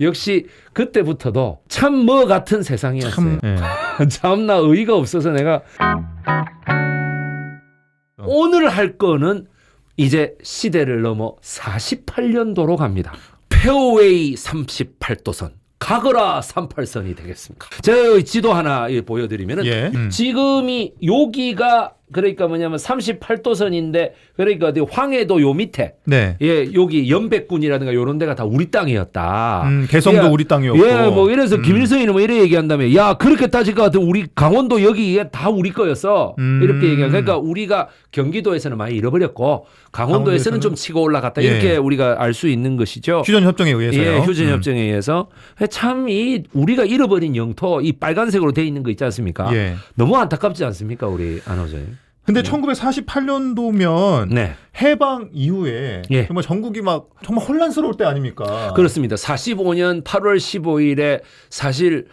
역시 그때부터도 참 뭐 같은 세상이었어요. 참. 예. 참나 의의가 없어서 내가 어. 오늘 할 거는 이제 시대를 넘어 48년도로 갑니다. 페어웨이 38도선 가거라 38선이 되겠습니다. 제가 지도 하나 예, 보여드리면 은 예. 음. 지금이 여기가 그러니까 뭐냐면 38도선인데 그러니까 어디 황해도 요 밑에 네. 예 여기 연백군이라든가 요런 데가 다 우리 땅이었다. 음, 개성도 예, 우리 땅이었고. 예, 뭐 이래서 음. 김일성이는 뭐 이래 얘기한다며, 야 그렇게 따질 것 같으면 우리 강원도 여기에 다 우리 거였어. 음. 이렇게 얘기하. 그러니까 우리가 경기도에서는 많이 잃어버렸고 강원도에서는 강원도에서는- 좀 치고 올라갔다 예. 이렇게 우리가 알 수 있는 것이죠. 휴전 협정에 의해서요. 예, 휴전 음. 협정에 의해서 참 이 우리가 잃어버린 영토 이 빨간색으로 돼 있는 거 있지 않습니까? 예. 너무 안타깝지 않습니까, 우리 아나운서님? 근데 네. 1948년도면 네, 해방 이후에 예. 정말 전국이 막 정말 혼란스러울 때 아닙니까? 그렇습니다. 45년 8월 15일에 사실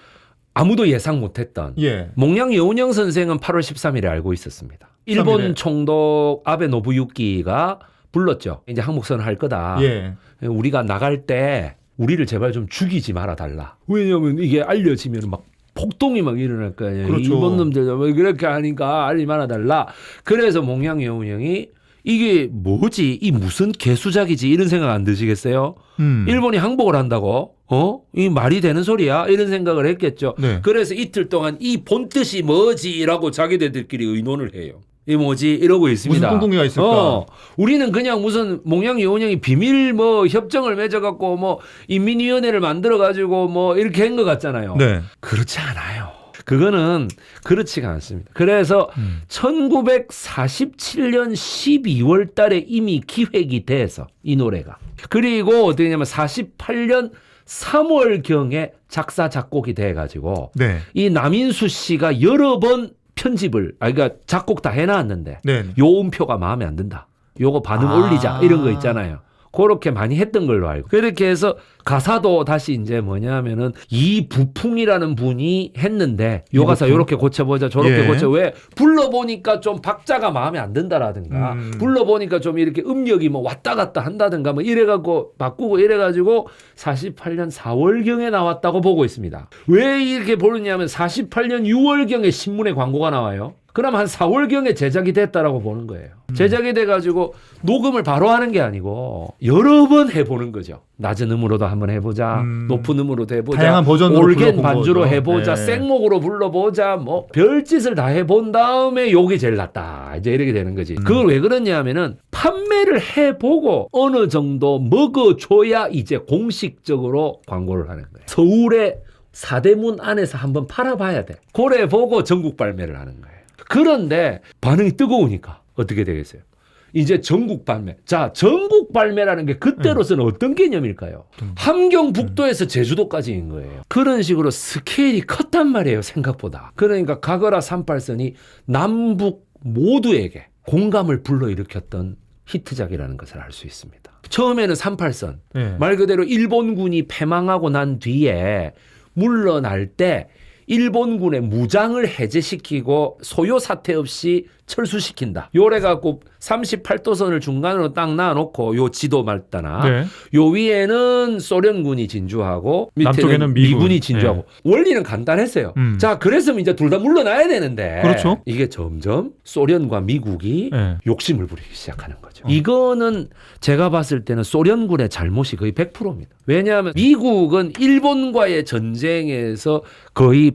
아무도 예상 못했던 예. 몽양 여운영 선생은 8월 13일에 알고 있었습니다. 13일에. 일본 총독 아베 노부유키가 불렀죠. 이제 항목선을 할 거다. 예. 우리가 나갈 때 우리를 제발 좀 죽이지 말아 달라. 왜냐하면 이게 알려지면 막 폭동이 막 일어날 거 아니에요. 그렇죠. 일본 놈들 왜 그렇게 하니까 알리 말아 달라. 그래서 몽양 여운영이 이게 뭐지? 이 무슨 개수작이지? 이런 생각 안 드시겠어요? 음. 일본이 항복을 한다고? 어? 이 말이 되는 소리야? 이런 생각을 했겠죠. 네. 그래서 이틀 동안 이 본뜻이 뭐지 라고 자기들끼리 의논을 해요. 이 뭐지? 이러고 있습니다. 무슨 꿍꿍이가 있을까? 어, 우리는 그냥 무슨 몽양 여운형이 비밀 뭐 협정을 맺어갖고 뭐 인민위원회를 만들어가지고 뭐 이렇게 한 것 같잖아요. 네. 그렇지 않아요. 그거는 그렇지가 않습니다. 그래서 음. 1947년 12월 달에 이미 기획이 돼서 이 노래가. 그리고 어떻게 냐면 48년 3월경에 작사, 작곡이 돼가지고 네. 이 남인수 씨가 여러 번 편집을, 아, 그러니까 작곡 다 해놨는데 네. 요 음표가 마음에 안 든다. 요거 반음 아. 올리자. 이런 거 있잖아요. 그렇게 많이 했던 걸로 알고. 그렇게 해서 가사도 다시 이제 뭐냐면은 이 부풍이라는 분이 했는데 요 가사? 요렇게 고쳐보자 저렇게 예. 고쳐 왜 불러보니까 좀 박자가 마음에 안 든다라든가 음. 불러보니까 좀 이렇게 음력이 뭐 왔다 갔다 한다든가 뭐 이래갖고 바꾸고 이래가지고 48년 4월경에 나왔다고 보고 있습니다. 왜 이렇게 보느냐면 48년 6월경에 신문에 광고가 나와요. 그럼 한 4월경에 제작이 됐다라고 보는 거예요. 음. 제작이 돼가지고 녹음을 바로 하는 게 아니고 여러 번 해보는 거죠. 낮은 음으로도 한번 해보자, 음. 높은 음으로도 해보자, 다양한 버전으로 올겐 반주로 거죠. 해보자, 네. 생목으로 불러보자, 뭐 별짓을 다 해본 다음에 욕이 제일 낫다. 이제 이렇게 되는 거지. 음. 그걸 왜 그러냐면은 판매를 해보고 어느 정도 먹어줘야 이제 공식적으로 광고를 하는 거예요. 서울의 사대문 안에서 한번 팔아봐야 돼. 고래 보고 전국 발매를 하는 거예요. 그런데 반응이 뜨거우니까 어떻게 되겠어요? 이제 전국 발매. 자, 전국 발매라는 게 그때로서는 어떤 개념일까요? 함경 북도에서 제주도까지인 거예요. 그런 식으로 스케일이 컸단 말이에요, 생각보다. 그러니까 가거라 38선이 남북 모두에게 공감을 불러일으켰던 히트작이라는 것을 알 수 있습니다. 처음에는 38선, 네. 말 그대로 일본군이 패망하고 난 뒤에 물러날 때 일본군의 무장을 해제시키고 소요 사태 없이 철수시킨다. 요래 갖고 38도선을 중간으로 딱 놔놓고 요 지도 말다나 네. 요 위에는 소련군이 진주하고 밑에는 남쪽에는 미군. 미군 이 진주하고 원리는 간단했어요. 음. 자, 그래서 이제 둘 다 물러나야 되는데 그렇죠. 이게 점점 소련과 미국이 네. 욕심을 부리기 시작하는 거죠. 이거는 제가 봤을 때는 소련군의 잘못이 거의 100%입니다. 왜냐하면 미국은 일본과의 전쟁에서 거의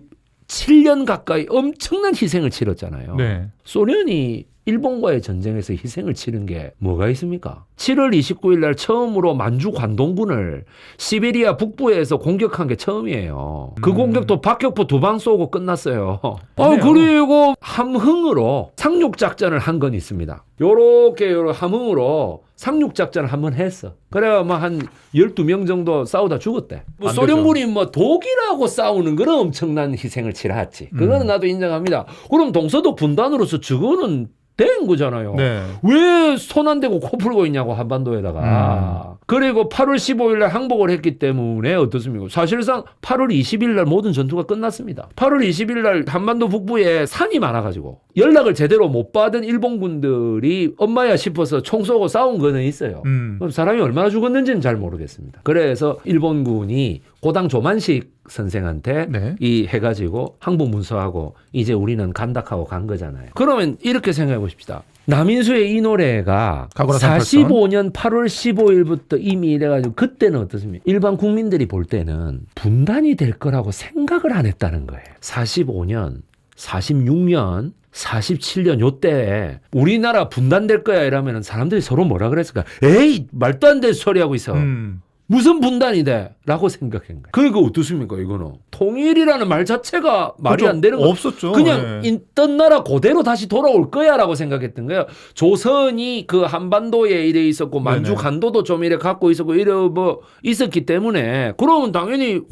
7년 가까이 엄청난 희생을 치렀잖아요. 네. 소련이 일본과의 전쟁에서 희생을 치른 게 뭐가 있습니까? 7월 29일 날 처음으로 만주 관동군을 시베리아 북부에서 공격한 게 처음이에요. 그 음. 공격도 박격포 두 방 쏘고 끝났어요. 어. 그리고 함흥으로 상륙 작전을 한 건 있습니다. 요렇게 함흥으로 상륙 작전을 한 번 했어. 그래야 뭐한 12명 정도 싸우다 죽었대. 뭐안 소련군이 뭐 독일하고 싸우는 거는 엄청난 희생을 치렀지. 그거는 음. 나도 인정합니다. 그럼 동서도 분단으로서 저거는 된 거잖아요. 네. 왜 손 안 대고 코 풀고 있냐고 음. 한반도에다가. 그리고 8월 15일 날 항복을 했기 때문에 어떻습니까? 사실상 8월 20일 날 모든 전투가 끝났습니다. 8월 20일 날 한반도 북부에 산이 많아 가지고 연락을 제대로 못 받은 일본군들이 엄마야 싶어서 총 쏘고 싸운 거는 있어요. 음. 그럼 사람이 얼마나 죽었는지는 잘 모르겠습니다. 그래서 일본군이 고당 조만식 선생한테 네. 이 해가지고 항복 문서하고 이제 우리는 간다하고 간 거잖아요. 그러면 이렇게 생각해 보십시다. 남인수의 이 노래가 가거나 38선. 45년 8월 15일부터 이미 이래가지고 그때는 어떻습니까? 일반 국민들이 볼 때는 분단이 될 거라고 생각을 안 했다는 거예요. 45년, 46년, 47년 요때 우리나라 분단될 거야 이러면 사람들이 서로 뭐라 그랬을까? 에이 말도 안 되는 소리 하고 있어. 음. 무슨 분단이 돼? 라고 생각한 거예요. 그러니까 어떻습니까, 이거는? 통일이라는 말 자체가 말이 그렇죠. 안 되는 거. 없었죠. 그냥 예. 있던 나라 그대로 다시 돌아올 거야 라고 생각했던 거예요. 조선이 그 한반도에 이래 있었고, 만주. 간도도 좀 이래 갖고 있었고, 이래 뭐 있었기 때문에, 그러면 당연히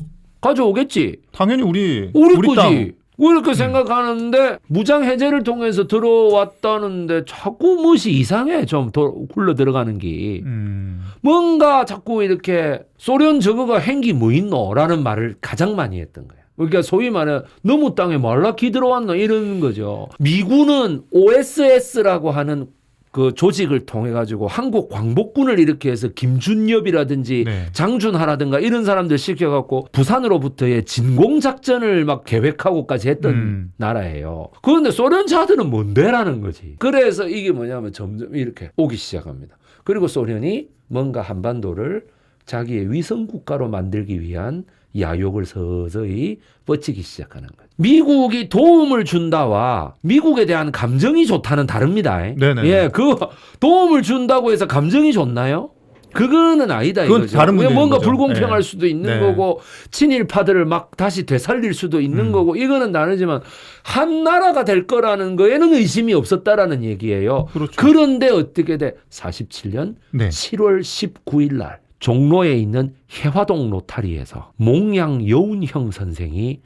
가져오겠지. 당연히 우리 우리, 우리 거지. 땅. 왜 이렇게 생각하는데 무장 해제를 통해서 들어왔다는데 자꾸 무엇이 이상해 좀더 굴러 들어가는 게 음. 뭔가 자꾸 이렇게 소련 저거가 행기 뭐 있노라는 말을 가장 많이 했던 거예요. 그러니까 소위 말해 너무 땅에 말라키 들어왔노 이러는 거죠. 미군은 OSS라고 하는 그 조직을 통해 가지고 한국 광복군을 이렇게 해서 김준엽이라든지 네. 장준하라든가 이런 사람들 시켜 갖고 부산으로부터의 진공 작전을 막 계획하고까지 했던 음. 나라예요. 그런데 소련 자들은 뭔데라는 거지. 그래서 이게 뭐냐면 점점 이렇게 오기 시작합니다. 그리고 소련이 뭔가 한반도를 자기의 위성 국가로 만들기 위한 야욕을 서서히 뻗치기 시작하는 거죠. 미국이 도움을 준다와 미국에 대한 감정이 좋다는 다릅니다. 네네. 예, 그 도움을 준다고 해서 감정이 좋나요? 그거는 아니다 그건 이거죠. 다른 뭔가 거죠. 불공평할 네. 수도 있는 네. 거고 친일파들을 막 다시 되살릴 수도 있는 음. 거고 이거는 다르지만 한 나라가 될 거라는 거에는 의심이 없었다라는 얘기예요. 그렇죠. 그런데 어떻게 돼? 47년 네. 7월 19일 날 종로에 있는 해화동 로타리에서 몽양 여운형 선생이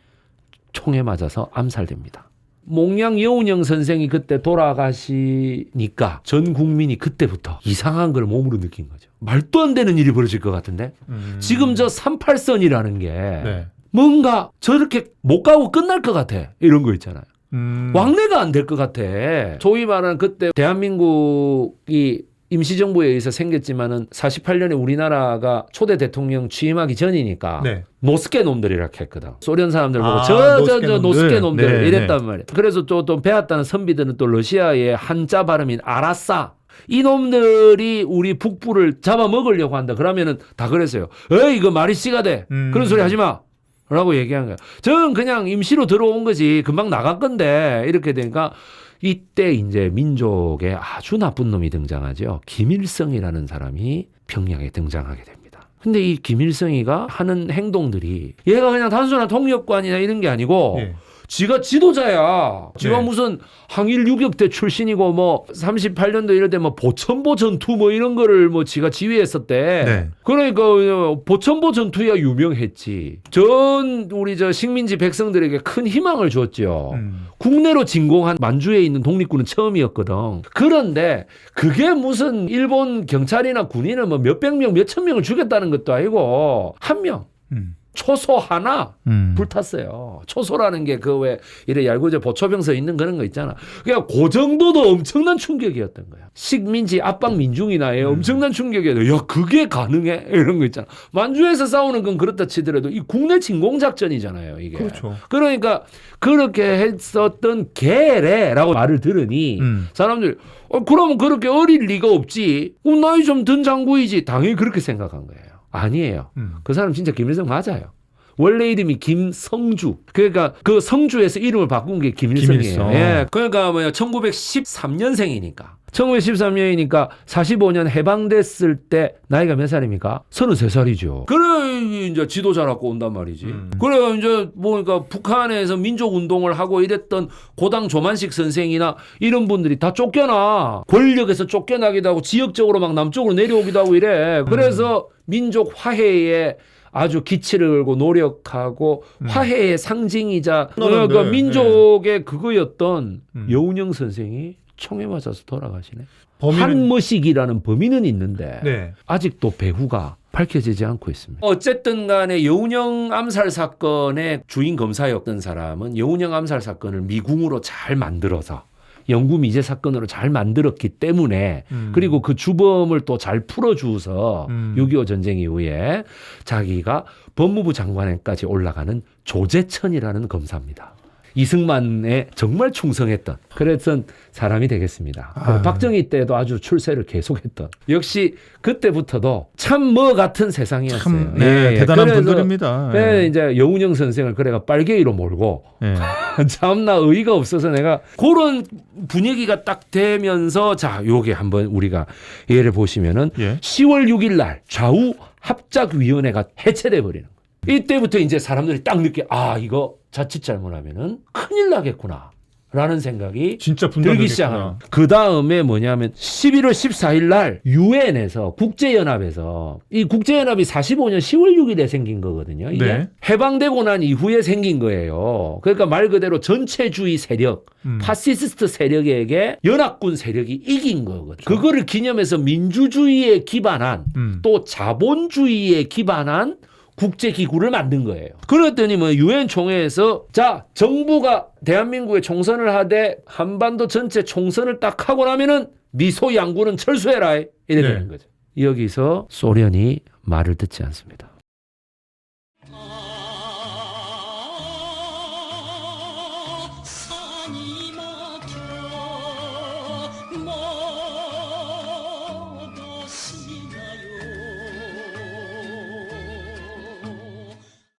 총에 맞아서 암살됩니다. 몽양 여운형 선생이 그때 돌아가시니까 전 국민이 그때부터 이상한 걸 몸으로 느낀 거죠. 말도 안 되는 일이 벌어질 것 같은데 음. 지금 저 38선이라는 게 네. 뭔가 저렇게 못 가고 끝날 것 같아. 이런 거 있잖아요. 음. 왕래가 안 될 것 같아. 소위 말하는 그때 대한민국이 임시정부에 의해서 생겼지만은 48년에 우리나라가 초대 대통령 취임하기 전이니까 네. 노스케 놈들이라 했거든. 소련 사람들 보고 아, 저저저 노스케 노스케 놈들. 놈들 네, 이랬단 말이야. 그래서 또, 또 배웠다는 선비들은 또 러시아의 한자 발음인 아라싸 이 놈들이 우리 북부를 잡아먹으려고 한다. 그러면은 다 그랬어요. 에이 이거 말이 씨가 돼. 음. 그런 소리 하지 마. 라고 얘기한 거야. 저는 그냥 임시로 들어온 거지. 금방 나갈 건데. 이렇게 되니까 이때 이제 민족에 아주 나쁜 놈이 등장하죠. 김일성이라는 사람이 평양에 등장하게 됩니다. 근데 이 김일성이가 하는 행동들이 얘가 그냥 단순한 통역관이나 이런 게 아니고 예. 지가 지도자야. 지가 네. 무슨 항일 유격대 출신이고 뭐 38년도 이럴 때 뭐 보천보 전투 뭐 이런 거를 뭐 지가 지휘했었대. 네. 그러니까 보천보 전투야 유명했지. 전 우리 저 식민지 백성들에게 큰 희망을 줬죠. 음. 국내로 진공한 만주에 있는 독립군은 처음이었거든. 그런데 그게 무슨 일본 경찰이나 군인은 뭐 몇백 명, 몇천 명을 죽였다는 것도 아니고 한 명. 음. 초소 하나 음. 불탔어요. 초소라는 게 그 왜 이래 얄구저 보초병서 있는 그런 거 있잖아. 그냥 그 정도도 엄청난 충격이었던 거야. 식민지 압박 민중이나에 음. 엄청난 충격이었어. 야 그게 가능해? 이런 거 있잖아. 만주에서 싸우는 건 그렇다 치더라도 이 국내 진공 작전이잖아요. 이게. 그렇죠. 그러니까 그렇게 했었던 개래라고 말을 들으니 음. 사람들이 어, 그러면 그렇게 어릴 리가 없지. 어, 나이 좀 든 장구이지. 당연히 그렇게 생각한 거예요. 아니에요. 음. 그 사람 진짜 김일성 맞아요. 원래 이름이 김성주. 그러니까 그 성주에서 이름을 바꾼 게 김일성이에요. 김일성. 예. 그러니까 뭐야 1913년생이니까. 1913년이니까 45년 해방됐을 때 나이가 몇 살입니까? 33살이죠. 그래 이제 지도자라고 온단 말이지. 음. 그래 이제 뭐니까 북한에서 민족 운동을 하고 이랬던 고당 조만식 선생이나 이런 분들이 다 쫓겨나. 권력에서 쫓겨나기도 하고 지역적으로 막 남쪽으로 내려오기도 하고 이래. 그래서 민족 화해에 아주 기치를 걸고 노력하고 음. 화해의 상징이자 그러니까 민족의 그거였던 음. 여운형 선생이 총에 맞아서 돌아가시네. 범인은 한머식이라는 범인은 있는데 네. 아직도 배후가 밝혀지지 않고 있습니다. 어쨌든 간에 여운형 암살 사건의 주인 검사였던 사람은 여운형 암살 사건을 미궁으로 잘 만들어서 영구 미제 사건으로 잘 만들었기 때문에 음. 그리고 그 주범을 또 잘 풀어주어서 음. 6.25 전쟁 이후에 자기가 법무부 장관에까지 올라가는 조재천이라는 검사입니다. 이승만에 정말 충성했던 그랬던 사람이 되겠습니다. 아. 박정희 때도 아주 출세를 계속했던 역시 그때부터도 참 뭐 같은 세상이었어요. 참 네, 예, 대단한 그래서 분들입니다. 네, 예. 이제 여운형 선생을 그래가 빨개이로 몰고 예. 참나 의의가 없어서 내가 그런 분위기가 딱 되면서 자 요게 한번 우리가 예를 보시면은 예. 10월 6일 날 좌우 합작위원회가 해체돼 버리는. 이때부터 이제 사람들이 딱 느껴 아 이거 자칫 잘못하면은 큰일 나겠구나. 라는 생각이 진짜 들기. 시작하는. 그 다음에 뭐냐면 11월 14일 날 유엔에서 국제연합에서 이 국제연합이 45년 10월 6일에 생긴 거거든요. 이게 네. 해방되고 난 이후에 생긴 거예요. 그러니까 말 그대로 전체주의 세력, 음. 파시스트 세력에게 연합군 세력이 이긴 거거든요. 그거를 기념해서 민주주의에 기반한 음. 또 자본주의에 기반한 국제 기구를 만든 거예요. 그랬더니 뭐 유엔 총회에서 자 정부가 대한민국에 총선을 하되 한반도 전체 총선을 딱 하고 나면은 미소 양구는 철수해라 이래 네. 되는 거죠. 여기서 소련이 말을 듣지 않습니다.